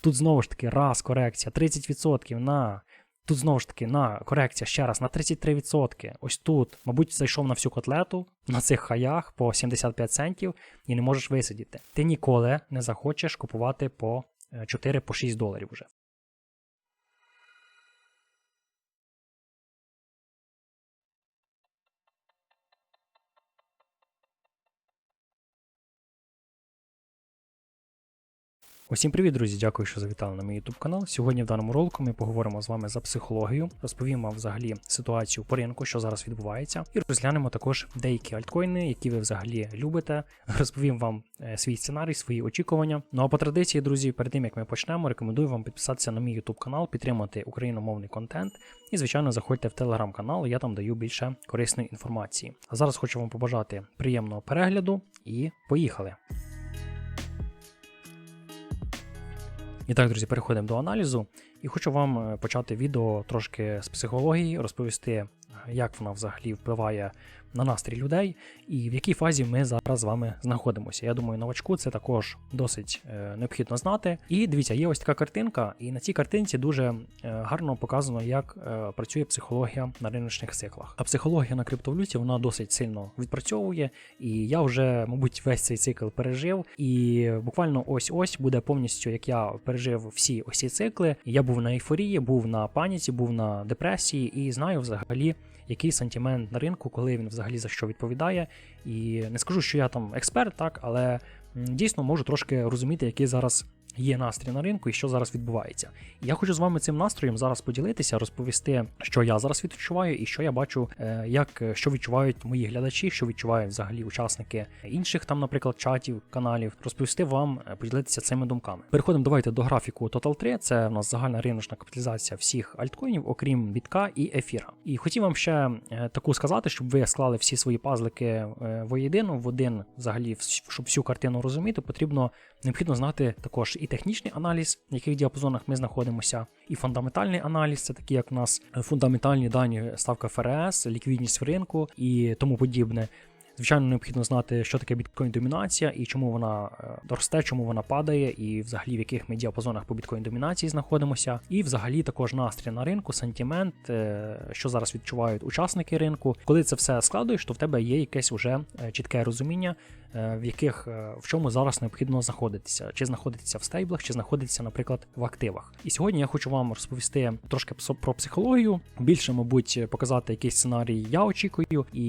Тут знову ж таки раз корекція, 30% на. Тут знову ж таки на корекція ще раз на 33%. Ось тут, мабуть, зайшов на всю котлету на цих хаях по 75 центів і не можеш висидіти. Ти ніколи не захочеш купувати по 4-6 доларів вже. Усім привіт, друзі! Дякую, що завітали на мій YouTube канал. Сьогодні в даному ролику ми поговоримо з вами за психологію, розповімо взагалі ситуацію по ринку, що зараз відбувається, і розглянемо також деякі альткоїни, які ви взагалі любите. Розповім вам е, свій сценарій, свої очікування. Ну а по традиції, друзі, перед тим як ми почнемо, рекомендую вам підписатися на мій YouTube канал, підтримати україномовний контент. І, звичайно, заходьте в телеграм-канал, я там даю більше корисної інформації. А зараз хочу вам побажати приємного перегляду і поїхали! І так, друзі, переходимо до аналізу. І хочу вам е, почати відео трошки з психології, розповісти, як вона взагалі впливає на настрій людей і в якій фазі ми зараз з вами знаходимося. Я думаю, новачку це також досить е, необхідно знати. І дивіться, є ось така картинка, і на цій картинці дуже е, гарно показано, як е, працює психологія на риночних циклах. А психологія на криптовалюті вона досить сильно відпрацьовує, і я вже, мабуть, весь цей цикл пережив. І буквально ось-ось буде повністю, як я пережив всі ось ці цикли. Я був на ейфорії, був на паніці, був на депресії і знаю взагалі який сантимент на ринку, коли він взагалі за що відповідає. І не скажу, що я там експерт, так, але дійсно можу трошки розуміти, який зараз є настрій на ринку і що зараз відбувається. Я хочу з вами цим настроєм зараз поділитися, розповісти, що я зараз відчуваю, і що я бачу, е, як що відчувають мої глядачі, що відчувають взагалі учасники інших там, наприклад, чатів, каналів, розповісти вам, е, поділитися цими думками. Переходимо давайте до графіку Total 3. Це в нас загальна риночна капіталізація всіх альткоїнів, окрім бітка і ефіра. І хотів вам ще е, таку сказати, щоб ви склали всі свої пазлики воєдину в один, взагалі, щоб всю картину розуміти, потрібно необхідно знати також і технічний аналіз, в яких діапазонах ми знаходимося, і фундаментальний аналіз, це такі, як у нас фундаментальні дані, ставка ФРС, ліквідність в ринку і тому подібне. Звичайно, необхідно знати, що таке біткоін-домінація і чому вона е, росте, чому вона падає, і взагалі в яких ми діапазонах по біткоін-домінації знаходимося. І взагалі також настрій на ринку, сентимент, е, що зараз відчувають учасники ринку. Коли це все складуєш, то в тебе є якесь уже е, чітке розуміння, в яких в чому зараз необхідно знаходитися, чи знаходитися в стейблах, чи знаходитися, наприклад, в активах. І сьогодні я хочу вам розповісти трошки про психологію, більше, мабуть, показати якийсь сценарій я очікую, і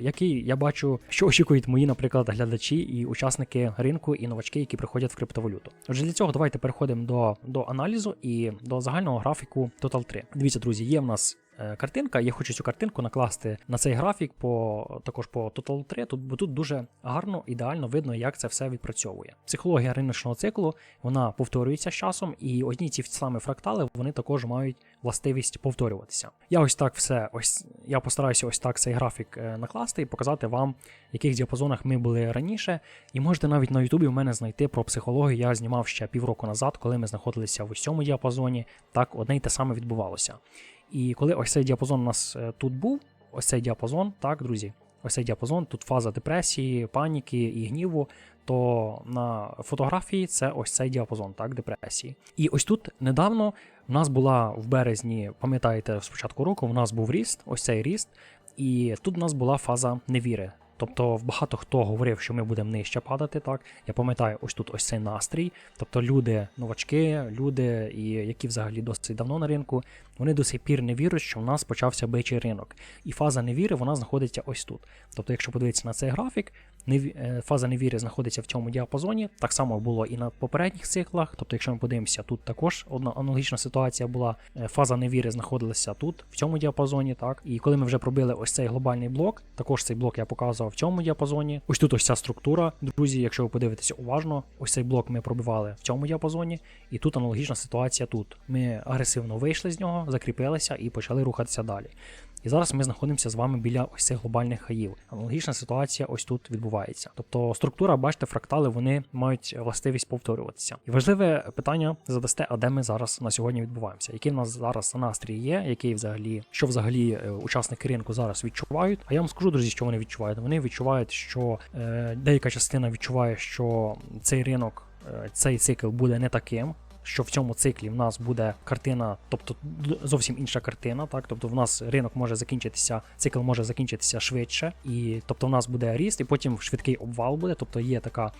який я бачу що очікують мої, наприклад, глядачі і учасники ринку і новачки, які приходять в криптовалюту. Отже, для цього давайте переходимо до до аналізу і до загального графіку Total 3. Дивіться, друзі, є в нас Е, картинка. Я хочу цю картинку накласти на цей графік, по також по Total 3, тут, бо тут дуже гарно, ідеально видно, як це все відпрацьовує. Психологія риночного циклу вона повторюється з часом, і одні ці саме фрактали вони також мають властивість повторюватися. Я ось так все, ось я постараюся ось так цей графік е, накласти і показати вам, в яких діапазонах ми були раніше. І можете навіть на Ютубі в мене знайти про психологію. Я знімав ще півроку назад, коли ми знаходилися в ось діапазоні. Так, одне й те саме відбувалося. І коли ось цей діапазон у нас е, тут був, ось цей діапазон, так, друзі, ось цей діапазон, тут фаза депресії, паніки і гніву, то на фотографії це ось цей діапазон, так, депресії. І ось тут недавно в нас була в березні, пам'ятаєте, з початку року в нас був ріст, ось цей ріст, і тут у нас була фаза невіри. Тобто багато хто говорив, що ми будемо нижче падати. так. Я пам'ятаю, ось тут ось цей настрій. Тобто люди, новачки, люди, і які взагалі досить давно на ринку, вони до сих пір не вірять, що в нас почався бичий ринок. І фаза невіри вона знаходиться ось тут. Тобто, якщо подивитися на цей графік, е, фаза невіри знаходиться в цьому діапазоні. Так само було і на попередніх циклах. Тобто, якщо ми подивимося, тут також одна аналогічна ситуація була. Е, фаза невіри знаходилася тут, в цьому діапазоні. так. І коли ми вже пробили ось цей глобальний блок, також цей блок я показував в цьому діапазоні. Ось тут ось ця структура, друзі, якщо ви подивитеся уважно, ось цей блок ми пробивали в цьому діапазоні, і тут аналогічна ситуація тут. Ми агресивно вийшли з нього, закріпилися і почали рухатися далі. І зараз ми знаходимося з вами біля ось цих глобальних хаїв. Аналогічна ситуація ось тут відбувається. Тобто структура, бачите, фрактали вони мають властивість повторюватися. І важливе питання задасте, а де ми зараз на сьогодні відбуваємося? Який в нас зараз настрій є, який взагалі, що взагалі е, учасники ринку зараз відчувають? А я вам скажу, друзі, що вони відчувають. Вони відчувають, що е, деяка частина відчуває, що цей ринок, е, цей цикл буде не таким що в цьому циклі в нас буде картина, тобто зовсім інша картина. Так, тобто в нас ринок може закінчитися, цикл може закінчитися швидше, і тобто в нас буде ріст, і потім швидкий обвал буде. Тобто є така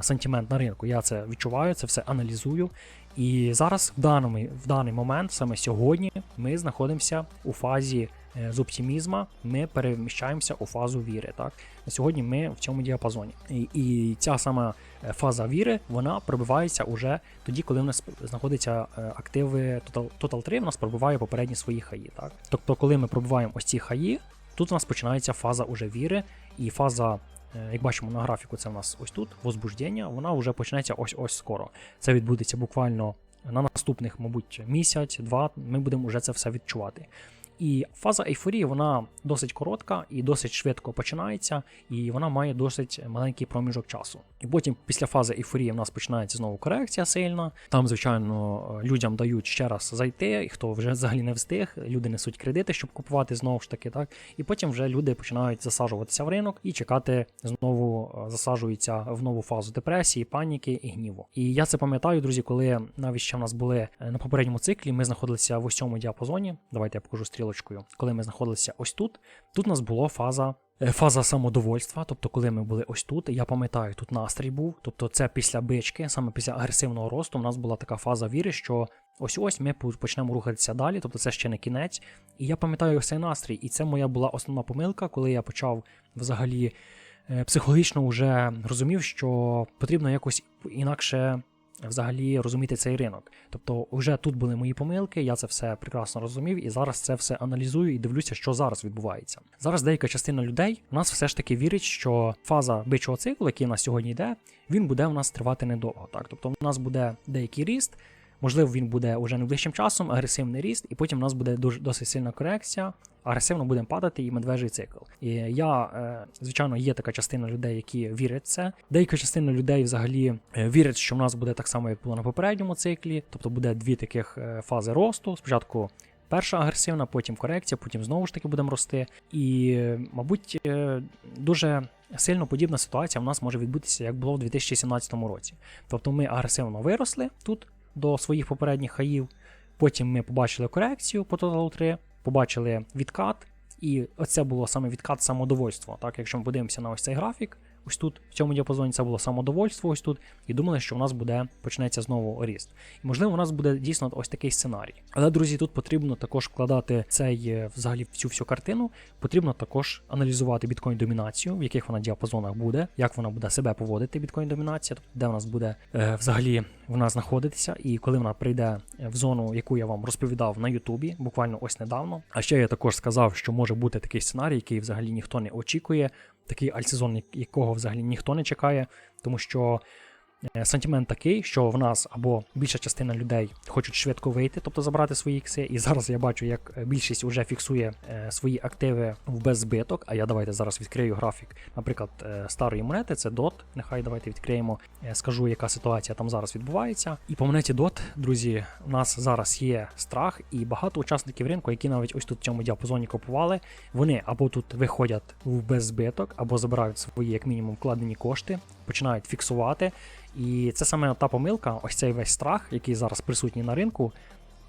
сантимент на ринку. Я це відчуваю, це все аналізую. І зараз в даному в даний момент, саме сьогодні, ми знаходимося у фазі е, з оптимізма. Ми переміщаємося у фазу віри. Так на сьогодні ми в цьому діапазоні, і, і ця сама е, фаза віри вона пробивається уже тоді, коли в нас знаходяться е, активи Total, Total 3, в нас пробиває попередні свої хаї. Так, тобто, коли ми пробиваємо ось ці хаї, тут у нас починається фаза уже віри, і фаза. Е, Як бачимо на графіку, це в нас ось тут возбуждення, вона вже почнеться ось ось скоро. Це відбудеться буквально на наступних, мабуть, місяць, два. Ми будемо вже це все відчувати. І фаза ейфорії вона досить коротка і досить швидко починається, і вона має досить маленький проміжок часу. І потім, після фази ейфорії, в нас починається знову корекція сильна. Там, звичайно, людям дають ще раз зайти, і хто вже взагалі не встиг, люди несуть кредити, щоб купувати знову ж таки, так. І потім вже люди починають засаджуватися в ринок і чекати знову е, засаджуються в нову фазу депресії, паніки і гніву. І я це пам'ятаю, друзі, коли навіть ще в нас були е, на попередньому циклі, ми знаходилися в ось цьому діапазоні. Давайте я покажу стрілочкою. Коли ми знаходилися ось тут, тут у нас була фаза. е, Фаза самодовольства, тобто, коли ми були ось тут, я пам'ятаю, тут настрій був. Тобто, це після бички, саме після агресивного росту, у нас була така фаза віри, що ось ось ми почнемо рухатися далі, тобто це ще не кінець. І я пам'ятаю цей настрій, і це моя була основна помилка, коли я почав взагалі е, психологічно вже розумів, що потрібно якось інакше взагалі розуміти цей ринок. Тобто, вже тут були мої помилки, я це все прекрасно розумів, і зараз це все аналізую і дивлюся, що зараз відбувається. Зараз деяка частина людей у нас все ж таки вірить, що фаза бичого циклу, який у нас сьогодні йде, він буде у нас тривати недовго. Так, тобто, у нас буде деякий ріст. Можливо, він буде уже найближчим часом, агресивний ріст, і потім у нас буде дуже досить сильна корекція, агресивно будемо падати і медвежий цикл. І я, е, звичайно, є така частина людей, які вірять в це. Деяка частина людей взагалі е, вірять, що в нас буде так само, як було на попередньому циклі, тобто буде дві таких е, фази росту. Спочатку. Перша агресивна, потім корекція, потім знову ж таки будемо рости. І, мабуть, дуже сильно подібна ситуація в нас може відбутися, як було в 2017 році. Тобто ми агресивно виросли тут до своїх попередніх хаїв. Потім ми побачили корекцію по Total 3, побачили відкат, і оце було саме відкат самодовольства. Так, якщо ми подивимося на ось цей графік, ось тут, в цьому діапазоні, це було самодовольство, ось тут, і думали, що у нас буде почнеться знову ріст. І можливо, у нас буде дійсно ось такий сценарій. Але, друзі, тут потрібно також вкладати цей е, взагалі в цю всю картину. Потрібно також аналізувати біткоін домінацію, в яких вона діапазонах буде, як вона буде себе поводити, біткоін домінація, тобто де в нас буде е, взагалі вона знаходитися, і коли вона прийде в зону, яку я вам розповідав на Ютубі, буквально ось недавно. А ще я також сказав, що може бути такий сценарій, який взагалі ніхто не очікує, такий альтсезон, якого взагалі ніхто не чекає, тому що. Е, Сантимент такий, що в нас або більша частина людей хочуть швидко вийти, тобто забрати свої ікси. І зараз я бачу, як більшість вже фіксує е, свої активи в беззбиток. А я давайте зараз відкрию графік, наприклад, е, старої монети, це DOT. Нехай давайте відкриємо, скажу, яка ситуація там зараз відбувається. І по монеті DOT, друзі, у нас зараз є страх, і багато учасників ринку, які навіть ось тут в цьому діапазоні купували, вони або тут виходять в беззбиток, або забирають свої, як мінімум, вкладені кошти, починають фіксувати. І це саме та помилка, ось цей весь страх, який зараз присутній на ринку.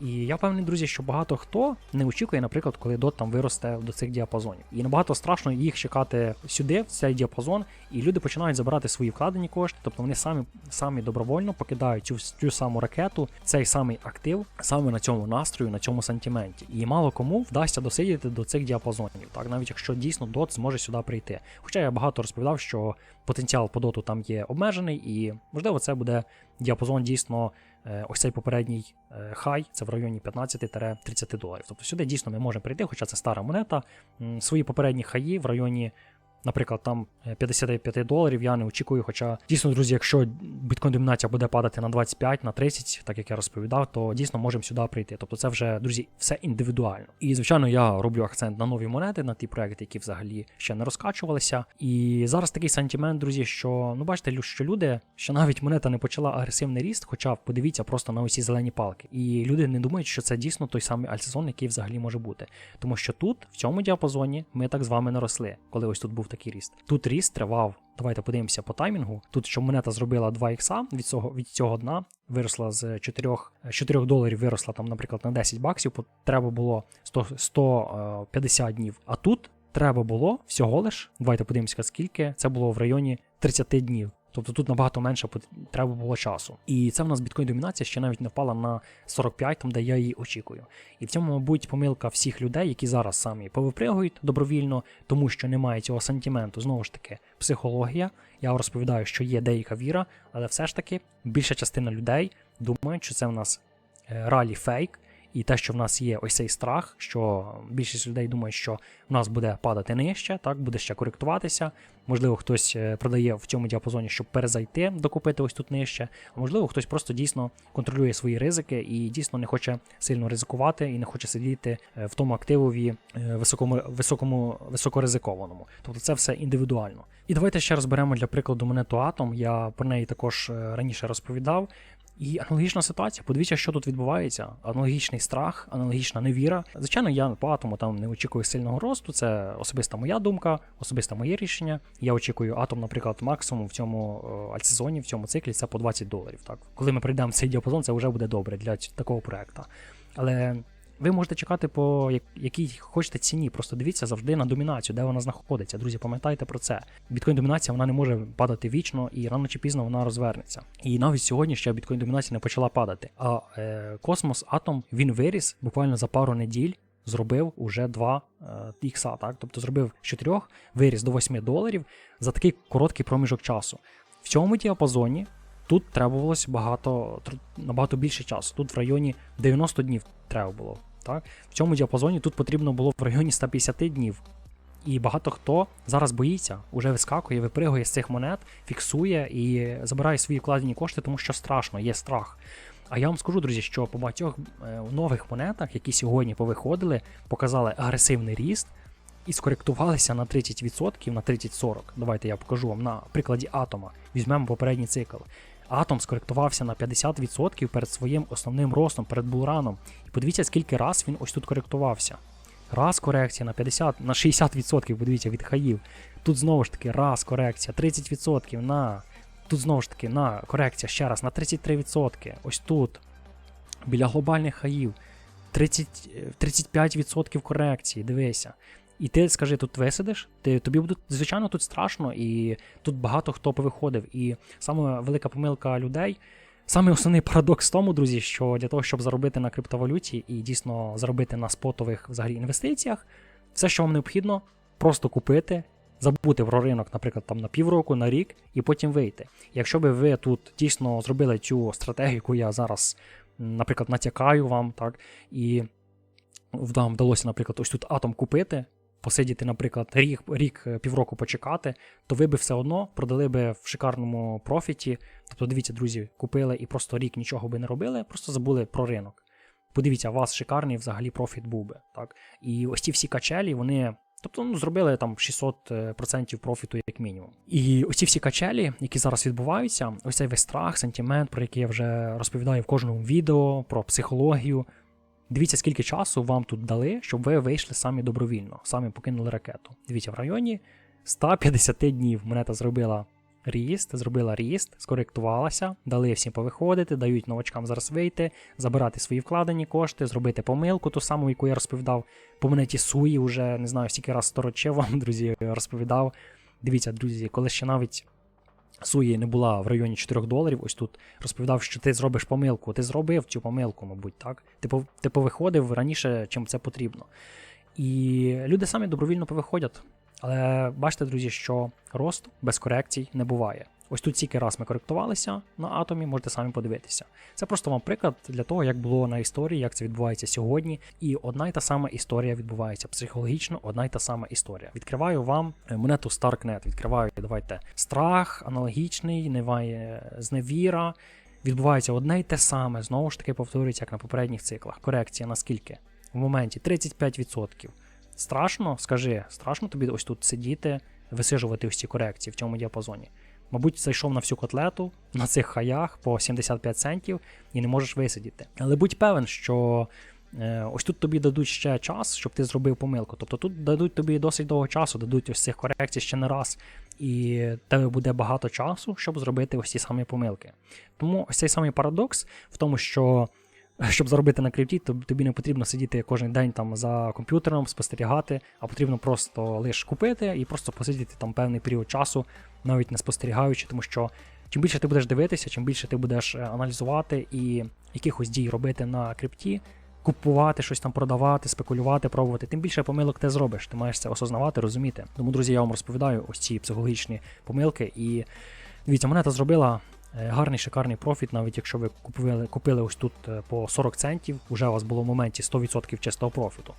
І я впевнений, друзі, що багато хто не очікує, наприклад, коли дот там виросте до цих діапазонів. І набагато страшно їх чекати сюди, в цей діапазон, і люди починають забирати свої вкладені кошти, тобто вони самі самі добровольно покидають цю, цю саму ракету, цей самий актив саме на цьому настрою, на цьому сантименті. І мало кому вдасться досидіти до цих діапазонів, так навіть якщо дійсно дот зможе сюди прийти. Хоча я багато розповідав, що потенціал по доту там є обмежений, і можливо це буде діапазон дійсно. Е, Ось цей попередній е, хай, це в районі 15-30 доларів. Тобто сюди дійсно ми можемо прийти, хоча це стара монета. Свої попередні хаї в районі, наприклад, там е, 55 доларів я не очікую. Хоча дійсно, друзі, якщо біткоін домінація буде падати на 25, на 30, так як я розповідав, то дійсно можемо сюди прийти. Тобто це вже, друзі, все індивідуально. І звичайно, я роблю акцент на нові монети, на ті проекти, які взагалі ще не розкачувалися. І зараз такий сантимент, друзі, що ну бачите, що люди, що навіть монета не почала агресивний ріст, хоча подивіться просто на усі зелені палки. І люди не думають, що це дійсно той самий альтсезон, який взагалі може бути. Тому що тут, в цьому діапазоні, ми так з вами не росли. Коли ось тут був такий ріст. Тут ріст тривав. Давайте подивимося по таймінгу. Тут що монета зробила 2 ікса від цього від цього дна, виросла з 4, з 4 доларів, виросла там, наприклад, на 10 баксів. Треба було 100, 150 днів. А тут треба було всього лиш. Давайте подивимося, скільки це було в районі 30 днів. Тобто тут набагато менше треба було часу. І це в нас біткоін домінація ще навіть не впала на 45, там де я її очікую. І в цьому, мабуть, помилка всіх людей, які зараз самі повипригують добровільно, тому що немає цього сантименту. Знову ж таки, психологія. Я розповідаю, що є деяка віра, але все ж таки більша частина людей думають, що це в нас е, ралі фейк. І те, що в нас є ось цей страх, що більшість людей думає, що в нас буде падати нижче, так буде ще коректуватися. Можливо, хтось е, продає в цьому діапазоні, щоб перезайти, докупити ось тут нижче. А можливо, хтось просто дійсно контролює свої ризики і дійсно не хоче сильно ризикувати і не хоче сидіти е, в тому активові е, високому, високому, високоризикованому. Тобто це все індивідуально. І давайте ще розберемо для прикладу монету Atom. Я про неї також раніше розповідав. І аналогічна ситуація. Подивіться, що тут відбувається. Аналогічний страх, аналогічна невіра. Звичайно, я по атому там не очікую сильного росту. Це особиста моя думка, особисте моє рішення. Я очікую атом, наприклад, максимум в цьому е, альтсезоні, в цьому циклі це по 20 доларів. Так, коли ми прийдемо в цей діапазон, це вже буде добре для такого проекту. Але ви можете чекати по якій хочете ціні. Просто дивіться завжди на домінацію, де вона знаходиться. Друзі, пам'ятайте про це. Біткоін домінація вона не може падати вічно, і рано чи пізно вона розвернеться. І навіть сьогодні ще біткоін домінація не почала падати. А е, космос Атом він виріс буквально за пару неділь. Зробив уже 2 е, ікса, так? Тобто зробив з 4, виріс до 8 доларів за такий короткий проміжок часу. В цьому діапазоні тут требувалось багато, набагато більше часу. Тут в районі 90 днів треба було. Так? В цьому діапазоні тут потрібно було в районі 150 днів. І багато хто зараз боїться, уже вискакує, випригує з цих монет, фіксує і забирає свої вкладені кошти, тому що страшно, є страх. А я вам скажу, друзі, що по багатьох е, нових монетах, які сьогодні повиходили, показали агресивний ріст і скоректувалися на 30%, на 30-40. Давайте я покажу вам на прикладі атома. Візьмемо попередній цикл. Атом скоректувався на 50% перед своїм основним ростом, перед булраном. І подивіться, скільки раз він ось тут коректувався. Раз корекція на 50, на 60%, подивіться, від хаїв. Тут знову ж таки раз корекція, 30% на. Тут знову ж таки на корекція ще раз на 33%. Ось тут. Біля глобальних хаїв. 30, е, 35% корекції, дивися. І ти скажи, тут висидиш, ти, тобі буде, звичайно, тут страшно, і тут багато хто повиходив. І саме велика помилка людей. Саме основний парадокс в тому, друзі, що для того, щоб заробити на криптовалюті і дійсно заробити на спотових взагалі інвестиціях, все, що вам необхідно, просто купити, забути про ринок, наприклад, там на півроку, на рік, і потім вийти. Якщо би ви тут дійсно зробили цю стратегію, яку я зараз, наприклад, натякаю вам, так, і вам вдалося, наприклад, ось тут атом купити, посидіти, наприклад, рік, рік е, півроку почекати, то ви би все одно продали би в шикарному профіті. Тобто, дивіться, друзі, купили і просто рік нічого би не робили, просто забули про ринок. Подивіться, у вас шикарний взагалі профіт був би. Так? І ось ці всі качелі, вони. Тобто ну, зробили там 600% профіту, як мінімум. І ось ці всі качелі, які зараз відбуваються, ось цей весь страх, сентимент, про який я вже розповідаю в кожному відео, про психологію. Дивіться, скільки часу вам тут дали, щоб ви вийшли самі добровільно, самі покинули ракету. Дивіться, в районі 150 днів монета зробила ріст, зробила ріст, скоректувалася, дали всім повиходити, дають новачкам зараз вийти, забирати свої вкладені кошти, зробити помилку, ту саму, яку я розповідав по монеті Суї, вже не знаю, стільки раз сторочив вам, друзі, розповідав. Дивіться, друзі, коли ще навіть. Суї не була в районі 4 доларів. Ось тут розповідав, що ти зробиш помилку. Ти зробив цю помилку, мабуть, так? Ти, ти повиходив раніше, чим це потрібно. І люди самі добровільно повиходять. Але бачите, друзі, що росту без корекцій не буває. Ось тут тільки раз ми коректувалися на атомі, можете самі подивитися. Це просто вам приклад для того, як було на історії, як це відбувається сьогодні. І одна й та сама історія відбувається психологічно, одна й та сама історія. Відкриваю вам е, монету Starknet. Відкриваю, давайте страх, аналогічний, неває зневіра. Відбувається одне й те саме, знову ж таки повторюється, як на попередніх циклах. Корекція наскільки? В моменті 35%. Страшно, скажи, страшно тобі ось тут сидіти, висижувати ось ці корекції в цьому діапазоні. Мабуть, зайшов на всю котлету на цих хаях по 75 центів і не можеш висидіти. Але будь певен, що е, ось тут тобі дадуть ще час, щоб ти зробив помилку. Тобто тут дадуть тобі досить довго часу, дадуть ось цих корекцій ще не раз, і тебе буде багато часу, щоб зробити ось ці самі помилки. Тому ось цей самий парадокс в тому, що. Щоб заробити на крипті, тобі не потрібно сидіти кожен день там за комп'ютером, спостерігати, а потрібно просто лише купити і просто посидіти там певний період часу, навіть не спостерігаючи, тому що чим більше ти будеш дивитися, чим більше ти будеш е, аналізувати і якихось дій робити на крипті, купувати щось там, продавати, спекулювати, пробувати, тим більше помилок ти зробиш. Ти маєш це осознавати, розуміти. Тому, друзі, я вам розповідаю ось ці психологічні помилки. І дивіться, монета зробила. Е, гарний шикарний профіт, навіть якщо ви купили купили ось тут е, по 40 центів, вже у вас було в моменті 100% чистого профіту.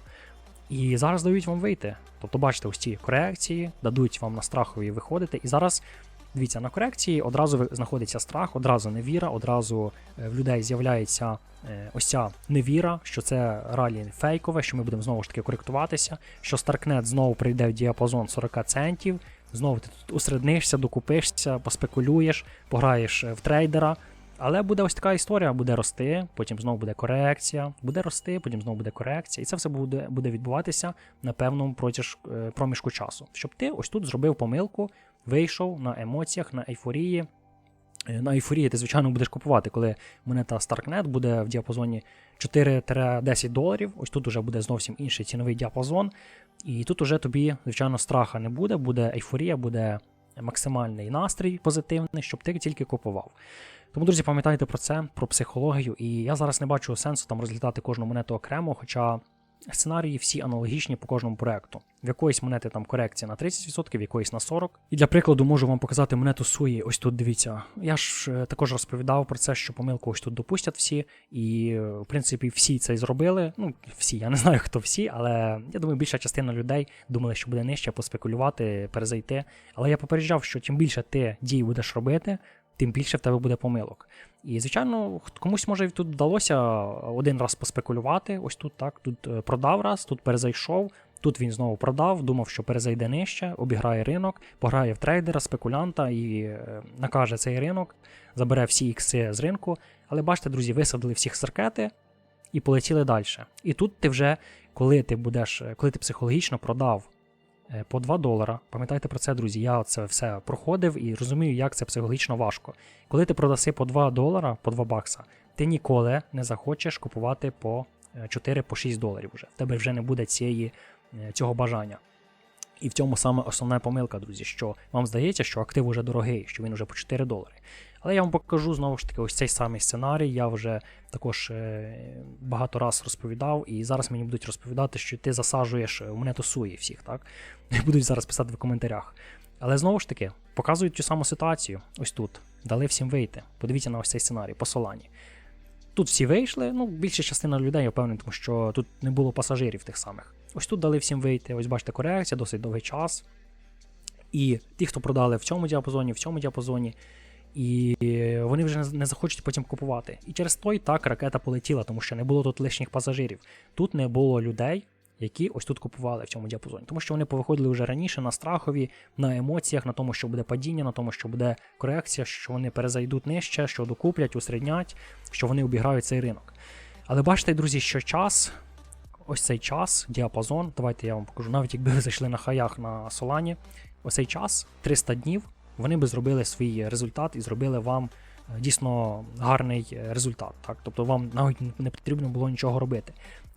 І зараз дають вам вийти. Тобто, бачите, ось ці корекції, дадуть вам на страхові виходити. І зараз Дивіться, на корекції одразу знаходиться страх, одразу невіра, одразу е, в людей з'являється ось ця невіра, що це ралі фейкове, що ми будемо знову ж таки коректуватися, що Старкнет знову прийде в діапазон 40 центів, знову ти тут усреднишся, докупишся, поспекулюєш, пограєш е, в трейдера. Але буде ось така історія, буде рости, потім знову буде корекція, буде рости, потім знову буде корекція. І це все буде буде відбуватися на певному протяж, проміжку часу. Щоб ти ось тут зробив помилку, вийшов на емоціях, на ейфорії. Е, на ейфорії ти, звичайно, будеш купувати, коли монета Starknet буде в діапазоні 4-10 доларів. Ось тут вже буде зовсім інший ціновий діапазон. І тут уже тобі, звичайно, страха не буде, буде ейфорія, буде максимальний настрій позитивний, щоб ти тільки купував. Тому, друзі, пам'ятайте про це, про психологію. І я зараз не бачу сенсу там розглядати кожну монету окремо, хоча Сценарії всі аналогічні по кожному проекту. В якоїсь монети там корекція на 30%, в якоїсь на 40%. І для прикладу можу вам показати монету Суї. Ось тут дивіться. Я ж е, також розповідав про це, що помилку ось тут допустять всі. І, е, в принципі, всі це зробили. Ну, всі, я не знаю, хто всі, але я думаю, більша частина людей думали, що буде нижче поспекулювати, перезайти. Але я попереджав, що чим більше ти дій будеш робити, тим більше в тебе буде помилок. І, звичайно, комусь може тут вдалося один раз поспекулювати. Ось тут так, тут е, продав раз, тут перезайшов. Тут він знову продав, думав, що перезайде нижче, обіграє ринок, пограє в трейдера, спекулянта і е, накаже цей ринок, забере всі ікси з ринку. Але бачите, друзі, висадили всіх саркети і полетіли далі. І тут ти вже, коли ти будеш, е, коли ти психологічно продав по 2 долара. Пам'ятайте про це, друзі. Я це все проходив і розумію, як це психологічно важко. Коли ти продаси по 2 долара, по 2 бакса, ти ніколи не захочеш купувати по 4-6 е, доларів. вже. В тебе вже не буде цієї, е, цього бажання. І в цьому саме основна помилка, друзі, що вам здається, що актив уже дорогий, що він вже по 4 долари. Але я вам покажу знову ж таки ось цей самий сценарій. Я вже також е, багато раз розповідав, і зараз мені будуть розповідати, що ти засаджуєш е, монету суї всіх, так? Будуть зараз писати в коментарях. Але знову ж таки, показують цю саму ситуацію. Ось тут. Дали всім вийти. Подивіться на ось цей сценарій, по Солані. Тут всі вийшли, ну, більша частина людей, я впевнений, тому що тут не було пасажирів тих самих. Ось тут дали всім вийти. Ось бачите, корекція, досить довгий час. І ті, хто продали в цьому діапазоні, в цьому діапазоні, і вони вже не захочуть потім купувати. І через той так ракета полетіла, тому що не було тут лишніх пасажирів. Тут не було людей, які ось тут купували в цьому діапазоні. Тому що вони повиходили вже раніше на страхові, на емоціях, на тому, що буде падіння, на тому, що буде корекція, що вони перезайдуть нижче, що докуплять, усреднять, що вони обіграють цей ринок. Але бачите, друзі, що час. Ось цей час, діапазон, давайте я вам покажу, навіть якби ви зайшли на хаях на Солані, ось цей час 300 днів вони би зробили свій результат і зробили вам е, дійсно гарний результат. Так? Тобто вам навіть не потрібно було нічого робити.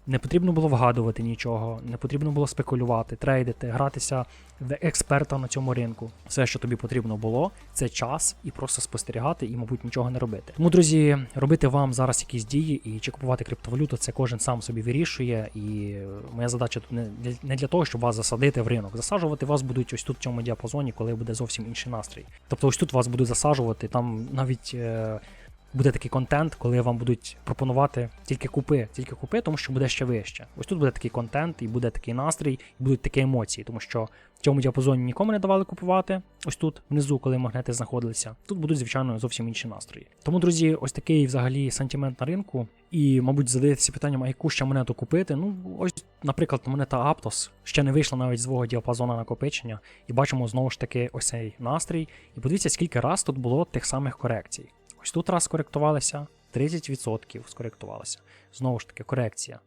Не потрібно було вгадувати нічого, не потрібно було спекулювати, трейдити, гратися в експерта на цьому ринку. Все, що тобі потрібно було, це час і просто спостерігати і, мабуть, нічого не робити. Тому, друзі, робити вам зараз якісь дії і чи купувати криптовалюту, це кожен сам собі вирішує. І моя задача тут не для того, щоб вас засадити в ринок. Засаджувати вас будуть ось тут в цьому діапазоні, коли буде зовсім інший настрій. Тобто, ось тут вас будуть засаджувати, там навіть. Буде такий контент, коли вам будуть пропонувати тільки купи, тільки купи, тому що буде ще вище. Ось тут буде такий контент, і буде такий настрій, і будуть такі емоції, тому що в цьому діапазоні нікому не давали купувати. Ось тут внизу, коли магнети знаходилися. Тут будуть, звичайно, зовсім інші настрої. Тому, друзі, ось такий взагалі сантимент на ринку. І, мабуть, задаєтеся питанням, а яку ще монету купити. Ну, ось, наприклад, монета Aptos ще не вийшла навіть з свого діапазону накопичення. І бачимо знову ж таки ось цей настрій. І подивіться, скільки раз тут було тих самих корекцій. Ось тут раз скоректувалися, 30% скоректувалися. Знову ж таки, корекція.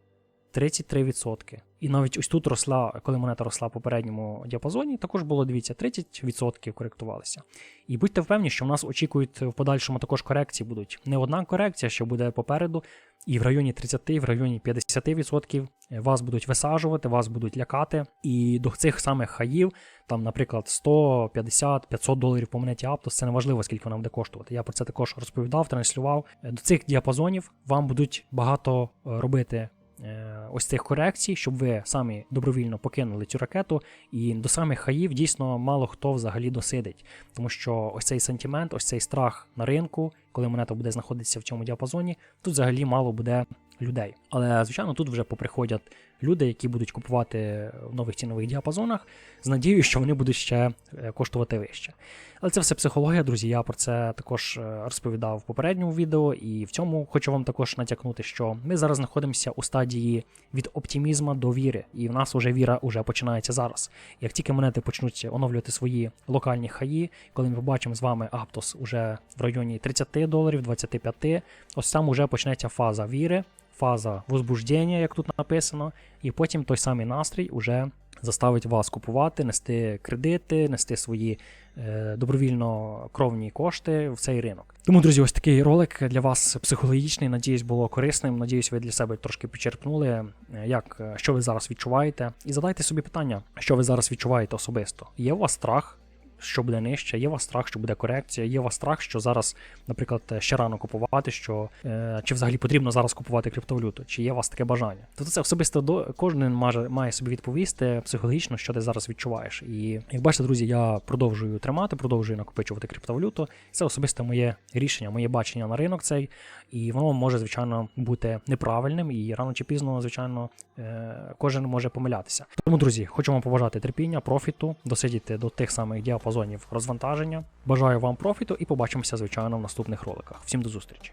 33%. І навіть ось тут росла, коли монета росла в попередньому діапазоні, також було, дивіться, 30% коректувалися. І будьте впевнені, що в нас очікують в подальшому також корекції будуть. Не одна корекція, що буде попереду, і в районі 30, в районі 50% вас будуть висаджувати, вас будуть лякати. І до цих самих хаїв, там, наприклад, 100, 50, 500 доларів по монеті Aptos, це не важливо, скільки вона буде коштувати. Я про це також розповідав, транслював. До цих діапазонів вам будуть багато робити. Е, Ось цих корекцій, щоб ви самі добровільно покинули цю ракету, і до самих хаїв дійсно мало хто взагалі досидить. Тому що ось цей сантимент, ось цей страх на ринку, коли монета буде знаходитися в цьому діапазоні, тут взагалі мало буде людей. Але звичайно, тут вже поприходять люди, які будуть купувати в нових цінових діапазонах, з надією, що вони будуть ще е, коштувати вище. Але це все психологія, друзі. Я про це також е, розповідав в попередньому відео, і в цьому хочу вам також натякнути, що ми зараз знаходимося у стадії від оптимізму до віри, і в нас вже віра вже починається зараз. Як тільки монети почнуть оновлювати свої локальні хаї, коли ми побачимо з вами Аптос уже в районі 30 доларів, 25, ось там уже почнеться фаза віри, фаза возбуждення, як тут написано, і потім той самий настрій уже заставить вас купувати, нести кредити, нести свої е, добровільно кровні кошти в цей ринок. Тому, друзі, ось такий ролик для вас психологічний. Надіюсь, було корисним. Надіюсь, ви для себе трошки почерпнули, е, як е, що ви зараз відчуваєте. І задайте собі питання, що ви зараз відчуваєте особисто. Є у вас страх? Що буде нижче, є у вас страх, що буде корекція, є у вас страх, що зараз, наприклад, ще рано купувати, що е, чи взагалі потрібно зараз купувати криптовалюту, чи є у вас таке бажання? Тобто це особисто до кожен має, має собі відповісти психологічно, що ти зараз відчуваєш. І як бачите, друзі, я продовжую тримати, продовжую накопичувати криптовалюту. Це особисте моє рішення, моє бачення на ринок цей, і воно може, звичайно, бути неправильним, і рано чи пізно, звичайно, е, кожен може помилятися. Тому, друзі, хочу вам побажати терпіння, профіту, досидіти до тих самих діапазонів розвантаження. Бажаю вам профіту і побачимося, звичайно, в наступних роликах. Всім до зустрічі!